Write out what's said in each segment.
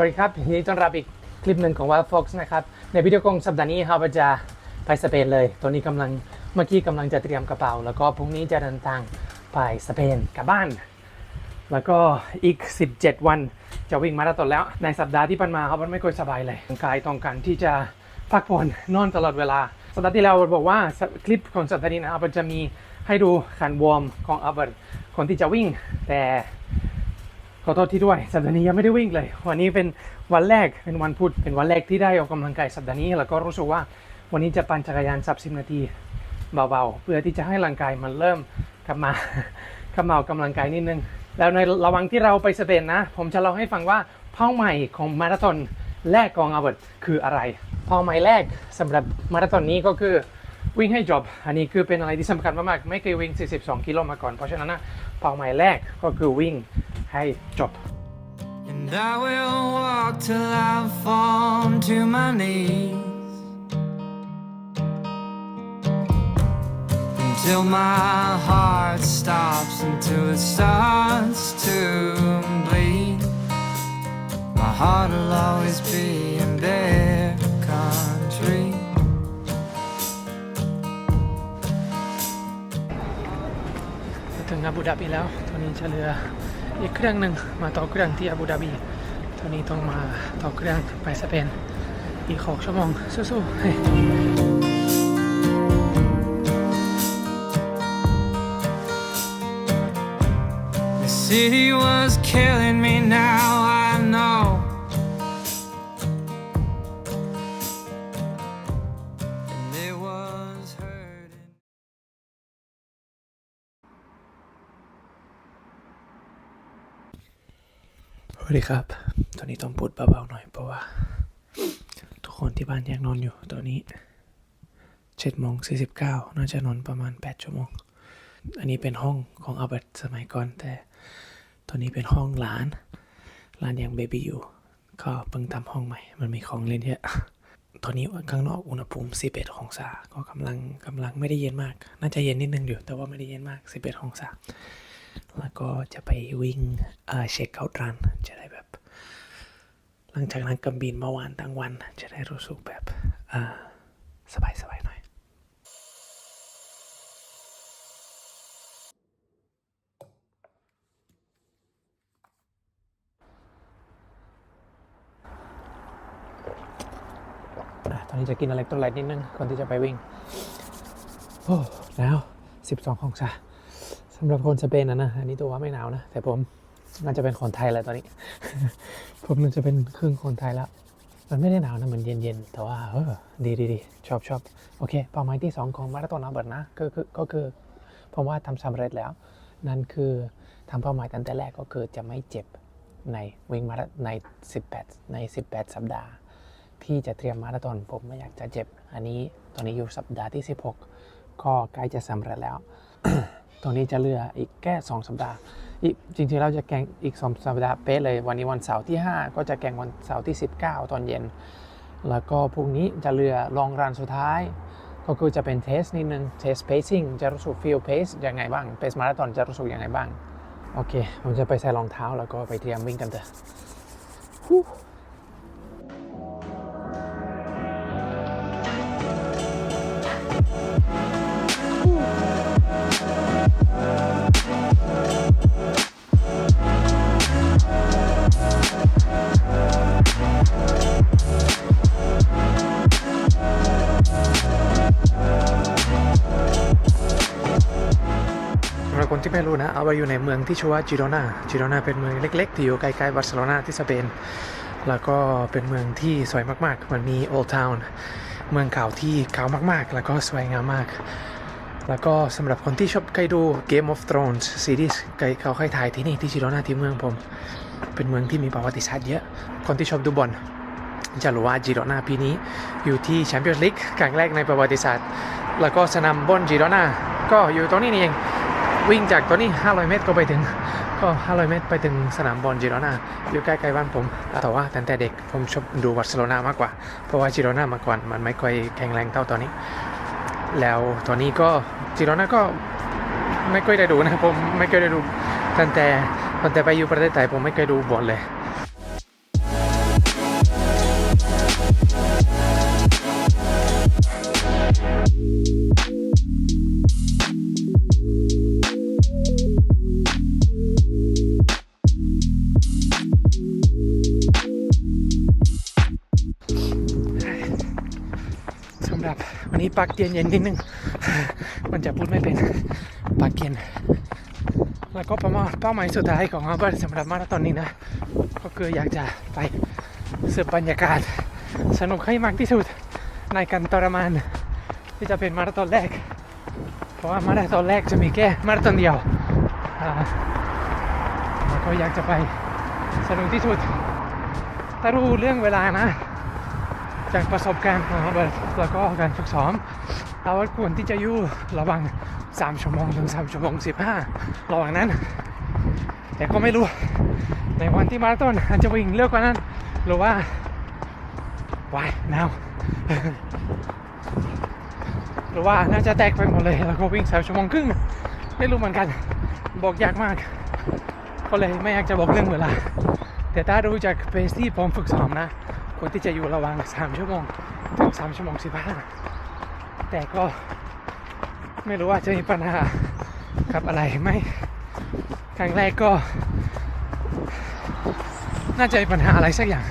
สวัสดีครับยินดีต้อนรับอีกคลิปหนึ่งของ Wild Fox นะครับ ในวิดีโอของสัปดาห์นี้เราจะไปสเปนเลย ตอนนี้กำลังเมื่อกี้กำลังจะเตรียมกระเป๋า แล้วก็พรุ่งนี้จะเดินทางไปสเปนกลับบ้าน แล้วก็อีก 17 วันจะวิ่งมาราธอนแล้ว ในสัปดาห์ที่ผ่านมาครับมันไม่ค่อยสบายเลยร่างกายต้องการที่จะพักผ่อนนอนตลอดเวลา สัปดาห์ที่แล้วบอกว่าคลิปของสัปดาห์นี้นะครับมันจะมีให้ดูการวอร์มของอัลเบิร์ตคนที่จะวิ่งแต่ ขอโทษที่ด้วยสัปดาห์นี้ยังไม่ได้วิ่งเลย วันนี้เป็นวันแรกเป็นวันพุธเป็นวันแรกที่ได้ออกกำลังกายสัปดาห์นี้แล้วก็รู้สึกว่าวันนี้จะปั่นจักรยานสักสิบนาทีเบาๆ เพื่อที่จะให้ร่างกายมันเริ่มกลับมากลับมาออกกำลังกายนิดนึง แล้วในระหว่างที่เราไปสเปนนะ ผมจะเล่าให้ฟังว่าเป้าหมายของมาราธอนแรกของอาเบิร์ตคืออะไรเป้าหมายแรกสำหรับมาราธอนนี้ก็คือวิ่งให้จบอันนี้คือเป็นอะไรที่สำคัญมากๆไม่เคยวิ่ง 42 กิโลมาก่อนเพราะฉะนั้นนะเป้าหมายแรกก็คือวิ่ง ให้จบ And I will walk till I fall to my knees. Until my heart stops, until it starts to bleed. My heart will always be in their country. ถึงอาบูดาบีแล้ว ตอนนี้จะเรือ อีกเครื่องหนึ่งมาต่อเครื่องที่อาบูดาบีตอนนี้ต้องมาต่อเครื่องไปสเปนอีกหกชั่วโมงสู้ๆเฮ้ย The city was killing me now, I know. วัสดีครับ ตอนนี้ต้องพูดเบาๆหน่อยเพราะว่า ทุกคนที่บ้านยังนอนอยู่ ตอนนี้เจ็ดโมงสี่สิบเก้าน่าจะนอนประมาณแปดชั่วโมง อันนี้เป็นห้องของอัลเบิร์ตสมัยก่อน แต่ตอนนี้เป็นห้องหลานหลานยังเบบี้อยู่ ก็เพิ่งทำห้องใหม่ มันมีของเล่นเยอะตอนนี้ข้างนอกอุณหภูมิ11องศา ก็กำลังกำลังไม่ได้เย็นมาก น่าจะเย็นนิดนึงอยู่ แต่ว่าไม่ได้เย็นมาก11องศา แล้วก็จะไปวิ่งเช็คเอาท์รัน ลังจากนั้นก็บินเมื่อวานทั้งวันจะได้รู้สึกแบบสบายสบายๆหน่อยอตอนนี้จะกินอะไรตัวไหลนิดนึงก่อนที่จะไปวิ่ง โอ้ แล้ว 12 องศาสำหรับคนสเปนนะนะ อันนี้ตัวว่าไม่หนาวนะ แต่ผม น่าจะเป็นคนไทยแล้วตอนนี้ ผมน่าจะเป็นครึ่งคนไทยแล้ว มันไม่ได้หนาวนะมันเย็นๆ แต่ว่าเออดีดีดีชอบชอบโอเคเป้าหมายที่ 2 ของมาราธอนอัลเบิร์ตนะก็คือก็คือผมว่าทำสำเร็จแล้ว นั่นคือทำเป้าหมายตั้งแต่แรกก็คือจะไม่เจ็บในวิ่งมาราใน 18 ใน 18 สัปดาห์ ที่จะเตรียมมาราธอนผมไม่อยากจะเจ็บ อันนี้ตอนนี้อยู่สัปดาห์ที่ 16 ก็ใกล้จะสำเร็จแล้ว ตอนนี้จะเหลืออีกแค่2สัปดาห์อีกจริงๆเราจะแกงอีก2สัปดาห์เป๊ะเลย วันนี้วันเสาร์ที่ 5 ก็จะแกงวันเสาร์ที่ 19 ตอนเย็น แล้วก็พรุ่งนี้จะเหลือลองรันสุดท้าย ก็คือจะเป็นเทสนิดนึงเทสเพซซิ่งจะรู้สึกฟีลเพสยังไงบ้างเพสมาราธอนจะรู้สึกยังไงบ้าง โอเค ผมจะไปใส่รองเท้าแล้วก็ไปเตรียมวิ่งกันเถอะ ที่ไม่รู้นะเอาไว้อยู่ในเมืองที่ชื่อว่าจิโรนาจิโรนาเป็นเมืองเล็กๆ ที่อยู่ใกล้ๆบาร์เซโลนาที่สเปน แล้วก็เป็นเมืองที่สวยมากๆ มันมี Old Town เมืองเก่าที่เก่ามากๆ แล้วก็สวยงามมาก แล้วก็สำหรับคนที่ชอบใครดู Game of Thrones ซีรีส์เขาเคยถ่ายที่นี่ที่จิโรนาที่เมืองผม เป็นเมืองที่มีประวัติศาสตร์เยอะ คนที่ชอบดูบอลจะรู้ว่าจิโรนาปีนี้อยู่ที่แชมเปี้ยนส์ลีกครั้งแรกในประวัติศาสตร์ แล้วก็สนามบอลจิโรนาก็อยู่ตรงนี้นี่เอง วิ่งจากตัวนี้ 500 เมตรก็ไปถึง ก็ 500 เมตรไปถึงสนามบอลจิโรนาอยู่ใกล้ๆบ้านผม แต่ว่าตั้งแต่เด็กผมชอบดูบาร์เซโลนามากกว่า เพราะว่าจิโรนามาก่อนมันไม่ค่อยแข็งแรงเท่าตอนนี้ แล้วตอนนี้ก็จิโรนาก็ไม่ค่อยได้ดูนะผมไม่เคยได้ดูตั้งแต่ตั้งแต่ไปอยู่ประเทศไทยผมไม่เคยดูบอลเลย ปักเตียนเย็นนิดนึง มันจะพูดไม่เป็นปักเย็นแล้วก็ประมาณเป้าหมายสุดท้ายของอัลเบิร์ตสำหรับมาราธอนนี้นะ ก็คืออยากจะไปสืบบรรยากาศ สนุกให้มากที่สุดในการทรมาน ที่จะเป็นมาราธอนแรก เพราะว่ามาราธอนแรกจะมีแค่มาราธอนเดียวอ่าแล้วก็อยากจะไปสนุกที่สุดถ้ารู้เรื่องเวลานะ จากประสบการณ์ของเร์ตแล้วก็การฝึกซ้อมเราว่าควรที่จะอยู่ระหว่าง3ชั่วโมงถึง3ชั่วโมง15ระหว่างนั้น แต่ก็ไม่รู้ ในวันที่มาราธอนอาจจะวิ่งเร็วกว่านั้น หรือว่า why now หรือว่าน่าจะแตกไปหมดเลย แล้วก็วิ่งสามชั่วโมงครึ่ง ไม่รู้เหมือนกัน บอกยากมาก ก็เลยไม่อยากจะบอกเรื่องเวลา แต่ถ้ารู้จากเปสที่ผมฝึกซ้อมนะ ควรที่จะอยู่ระหว่าง 3 ชั่วโมง ถึง 3 ชั่วโมง 15 แต่ก็ไม่รู้ว่าจะมีปัญหากับอะไรไหมครั้งแรกก็ น่าจะมีปัญหาอะไรสักอย่าง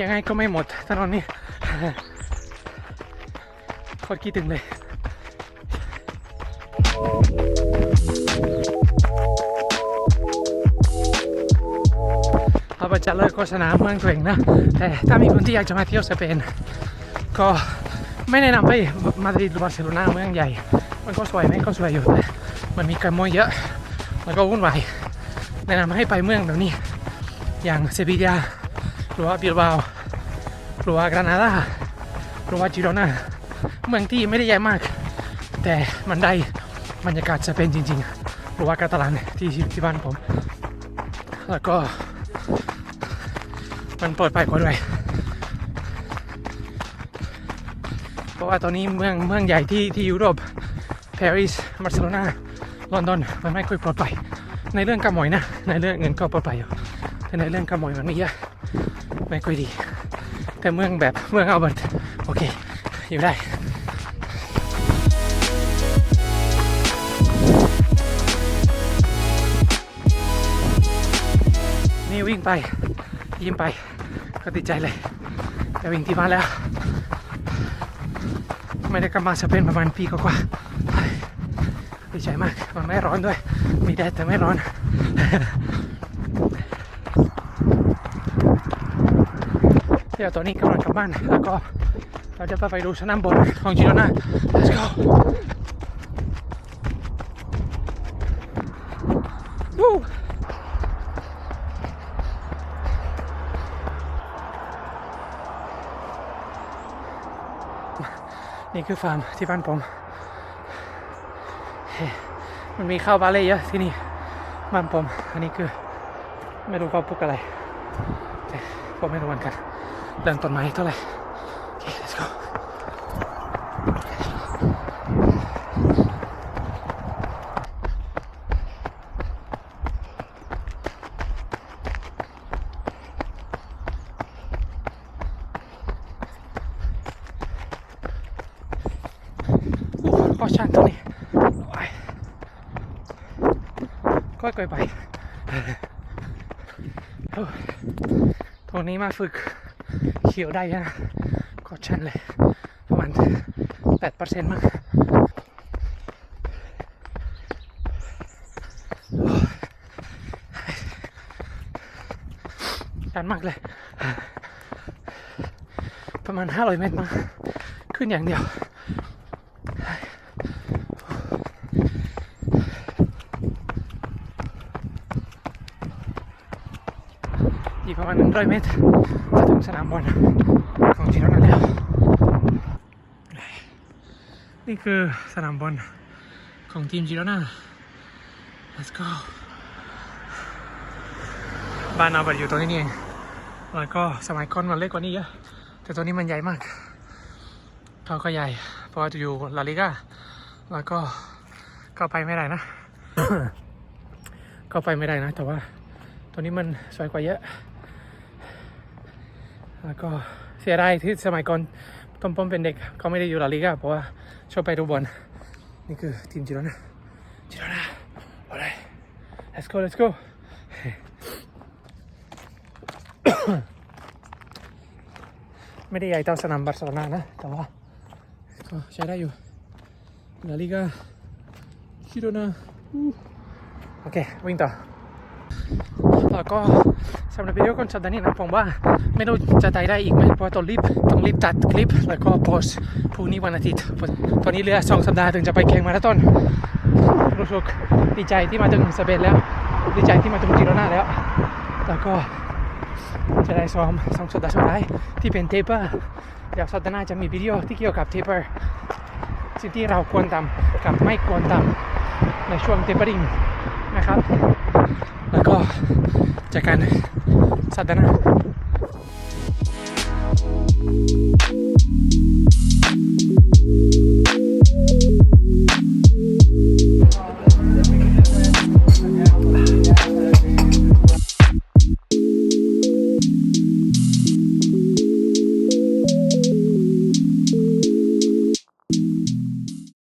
ยังไงก็ไม่หมดถนนนี้โคตรคิดถึงเลยเราจะเลิกโฆษณาเมืองตัวเองนะ แต่ถ้ามีคนที่อยากจะมาเที่ยวสเปน ก็ไม่แนะนำไปมาดริดหรือบาร์เซโลนาเมืองใหญ่ มันก็สวยไหมก็สวยอยู่แต่มันมีการมวยเยอะแล้วก็วุ่นวายแนะนำให้ไปเมืองแบบนี้อย่างเซบียา หรือว่าบิลบาโอหรือว่ากรานาดาหรือาจิโรนาเมืองที่ไม่ได้ใหญ่มาก แต่มันได้บรรยากาศสเปนจริงๆหรือว่ากาตาลันที่ที่บ้านผม แล้วก็ มันปลอดภัยกว่าด้วย เพราะว่าตอนนี้เมืองเมืองใหญ่ที่ที่ยุโรปปารีสบาร์เซโลนาลอนดอนมันไม่ค่อยปลอดภัยในเรื่องขโมอยนะ ในเรื่องเงินก็ปลอดภัยอยู่แต่ในเรื่องขโมอยมันไมีเยอะ ไม่ค่อยดี แต่เมืองแบบเมืองอัลเบิร์ตโอเค อยู่ได้นี่วิ่งไป ยิ้มไป ก็ติดใจเลย แต่วิ่งที่บ้านแล้ว ไม่ได้กลับมาสเปนประมาณปีกว่าดีใจมาก มันไม่ร้อนด้วย มีแดดแต่ไม่ร้อน เดี๋ยวตอนนี้กำลังกลับบ้านแล้วก็เราจะไปไปดูสนามบอลของจิโรนา let's go วู้นี่คือฟาร์มที่บ้านผม มันมีข้าวบาเล่เยอะที่นี่บ้านผม อันนี้คือไม่รู้เขาปลูกอะไร ผมไม่รู้เหมือนกัน เรื่องต้นไม้เท่าไหร่โอเค let's go อู้ก็ช่างตัวนี้โอ้ยค่อยๆไปโอ้ยตรงนี้มาฝึก ขียวได้ยังก็ชันเลยประมาณแปดเปอร์เซ็นต์มั้งชันมากเลย ประมาณ500เมตรมั้งขึ้นอย่างเดียว อีกประมาณ100เมตรจะถึงสนามบอลของจิโรนาแล้วนี่คือสนามบอลของทีมจิโรนา let's go บ้านนาบัดอยู่ตรงนี้นี่เองแล้วก็สมัยก่อนมันเล็กกว่านี้เยอะ แต่ตัวนี้มันใหญ่มาก เขาก็ใหญ่ เพราะว่าจะอยู่ลาลิก้า แล้วก็เข้าไปไม่ได้นะเข้าไปไม่ได้นะ แต่ว่าตัวนี้มันสวยกว่าเยอะ แล้วก็เสียดายที่สมัยก่อนตอนผมเป็นเด็กเขาไม่ได้อยู่ลาลิกาเพราะว่าชอบไปดูบอลนี่คือทีมจิโรนาจิโรนาโอเค let's go let's go ไม่ได้ใหญ่เท่าสนามบาร์เซโลนานะ แต่ว่าก็ใช้ได้อยู่ลาลิกาจิโรนาโอเค วิ่งต่อแล้วก็ สำหรับวิดีโอคอนสัปดาห์นี้นะผมว่าไม่รู้จะได้ได้อีกไหมเพราะต้องรีบต้องรีบตัดคลิป แล้วก็โพสต์พรุ่งนี้วันอาทิตย์ตอนนี้เหลือสองสัปดาห์ถึงจะไปแข่งมาราธอนรู้สึกดีใจที่มาถึงสเปนแล้ว ดีใจที่มาถึงจิโรนาแล้ว แล้วก็จะได้ซ้อมสองสัปดาห์สุดท้ายที่เป็นเทปเปอร์เดี๋ยวสัปดาห์หน้าจะมีวิดีโอที่เกี่ยวกับเทปเปอร์สิ่งที่เราควรทำกับไม่ควรทำในช่วงเทปเปอร์ริงนะครับ แล้วก็จอกันสัปดาห์ หน้า